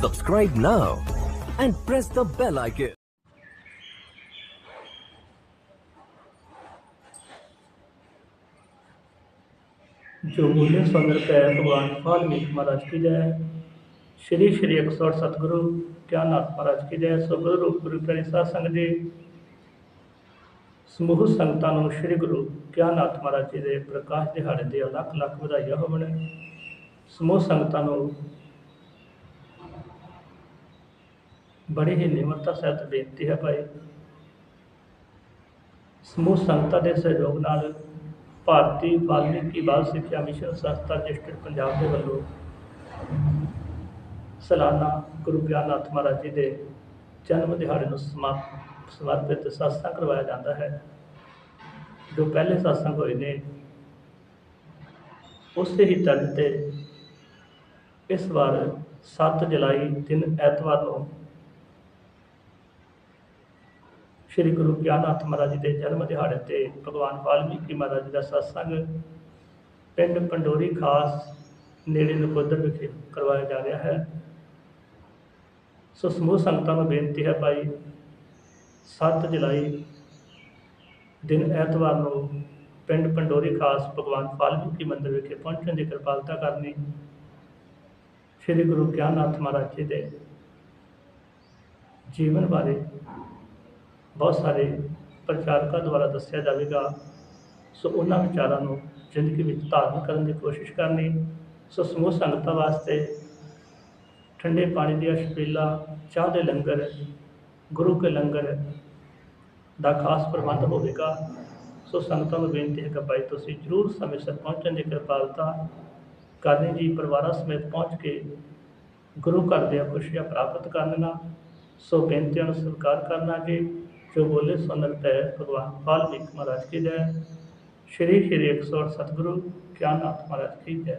Subscribe now and press the bell icon. ਜੋ ਬੋਲੇ ਸੁੰਦਰ ਪੈ ਭਗਵਾਨ ਵਾਲਮੀਕ ਮਹਾਰਾਜ ਕੀ ਜੈ ਸ਼੍ਰੀ ਸ਼੍ਰੀ 108 ਸਤਿਗੁਰੂ ਗਿਆਨਨਾਥ ਮਹਾਰਾਜ ਕੀ ਜੈ ਸੋ ਗੁਰੂ ਰੂਪ ਗੁਰੂ ਪਿਆਰੇ ਸਾਧ ਸੰਗਤ ਜੀ, ਸਮੂਹ ਸੰਗਤਾਂ ਨੂੰ ਸ਼੍ਰੀ ਗੁਰੂ ਗਿਆਨਨਾਥ ਮਹਾਰਾਜ ਜੀ ਦੇ ਪ੍ਰਕਾਸ਼ ਦਿਹਾੜੇ ਦੇ ਲੱਖ ਲੱਖ ਵਧਾਈਆਂ ਹੋਵਣ। ਸਮੂਹ ਸੰਗਤਾਂ ਨੂੰ ਬੜੀ ਹੀ ਨਿਮਰਤਾ ਸਹਿਤ ਬੇਨਤੀ ਹੈ ਭਾਈ। ਸਮੂਹ ਸੰਗਤਾਂ ਦੇ ਸਹਿਯੋਗ ਨਾਲ ਭਾਰਤੀ ਵਾਲਮੀਕੀ ਬਾਲ ਸਿੱਖਿਆ ਮਿਸ਼ਨ ਸੰਸਥਾ ਰਜਿਸਟਰਡ ਪੰਜਾਬ ਦੇ ਵੱਲੋਂ ਸਾਲਾਨਾ ਗੁਰੂ ਗਿਆਨਨਾਥ ਮਹਾਰਾਜ ਜੀ ਦੇ ਜਨਮ ਦਿਹਾੜੇ ਨੂੰ ਸਮਾ- ਸਮਰਪਿਤ ਸਤਸੰਗ ਕਰਵਾਇਆ ਜਾਂਦਾ ਹੈ। ਜੋ ਪਹਿਲੇ ਸਤਸੰਗ ਹੋਏ ਨੇ, ਉਸੇ ਹੀ ਤਰ੍ਹਾਂ ਤੇ ਇਸ ਵਾਰ 7 ਜੁਲਾਈ ਦਿਨ ਐਤਵਾਰ ਨੂੰ ਸ਼੍ਰੀ ਗੁਰੂ ਗਿਆਨਨਾਥ ਮਹਾਰਾਜ ਜੀ ਦੇ ਜਨਮ ਦਿਹਾੜੇ ਤੇ ਭਗਵਾਨ ਵਾਲਮੀਕੀ ਮਹਾਰਾਜ ਜੀ ਦਾ ਸਤਸੰਗ ਪਿੰਡ ਪੰਡੋਰੀ ਖਾਸ ਨੇੜੇ ਨਕੋਦਰ ਵਿਖੇ ਕਰਵਾਇਆ ਜਾ ਰਿਹਾ ਹੈ। ਸੋ ਸਮੂਹ ਸੰਗਤਾਂ ਨੂੰ ਬੇਨਤੀ ਹੈ ਭਾਈ 7 ਜੁਲਾਈ ਦਿਨ ਐਤਵਾਰ ਨੂੰ ਪਿੰਡ ਪੰਡੋਰੀ ਖਾਸ ਭਗਵਾਨ ਵਾਲਮੀਕੀ ਮੰਦਿਰ ਵਿਖੇ ਪਹੁੰਚਣ ਦੀ ਕਿਰਪਾਲਤਾ ਕਰਨੀ ਸ਼੍ਰੀ ਗੁਰੂ ਗਿਆਨਨਾਥ ਮਹਾਰਾਜ ਜੀ ਦੇ ਜੀਵਨ ਬਾਰੇ ਬਹੁਤ ਸਾਰੇ ਪ੍ਰਚਾਰਕਾਂ ਦੁਆਰਾ ਦੱਸਿਆ ਜਾਵੇਗਾ। ਸੋ ਉਹਨਾਂ ਵਿਚਾਰਾਂ ਨੂੰ ਜ਼ਿੰਦਗੀ ਵਿੱਚ ਧਾਰਨ ਕਰਨ ਦੀ ਕੋਸ਼ਿਸ਼ ਕਰਨੀ। ਸੋ ਸਮੂਹ ਸੰਗਤਾਂ ਵਾਸਤੇ ਠੰਡੇ ਪਾਣੀ ਦੀਆਂ ਛਬੀਲਾਂ ਚਾਹ ਦੇ ਲੰਗਰ, ਗੁਰੂ ਕੇ ਲੰਗਰ ਦਾ ਖਾਸ ਪ੍ਰਬੰਧ ਹੋਵੇਗਾ। ਸੋ ਸੰਗਤਾਂ ਨੂੰ ਬੇਨਤੀ ਹੈ ਕਿ ਭਾਈ ਤੁਸੀਂ ਜਰੂਰ ਸਮੇਂ ਸਿਰ ਪਹੁੰਚਣ ਦੀ ਕਿਰਪਾਲਤਾ ਕਰਨੀ ਜੀ। ਪਰਿਵਾਰਾਂ ਸਮੇਤ ਪਹੁੰਚ ਕੇ ਗੁਰੂ ਘਰ ਦੀਆਂ ਖੁਸ਼ੀਆਂ ਪ੍ਰਾਪਤ ਕਰਨੀਆਂ ਸੋ ਬੇਨਤੀਆਂ ਨੂੰ ਸਵੀਕਾਰ ਕਰਨਾ ਜੀ। ਜੋ ਬੋਲੇ ਸੁਨਰ ਤੈ ਭਗਵਾਨ ਵਾਲਮੀਕ ਮਹਾਰਾਜ ਕੀ ਜੈ। ਸ਼੍ਰੀ ਸ਼੍ਰੀ 108 ਸਤਿਗੁਰੂ ਗਿਆਨਨਾਥ ਮਹਾਰਾਜ ਕੀ ਜੈ।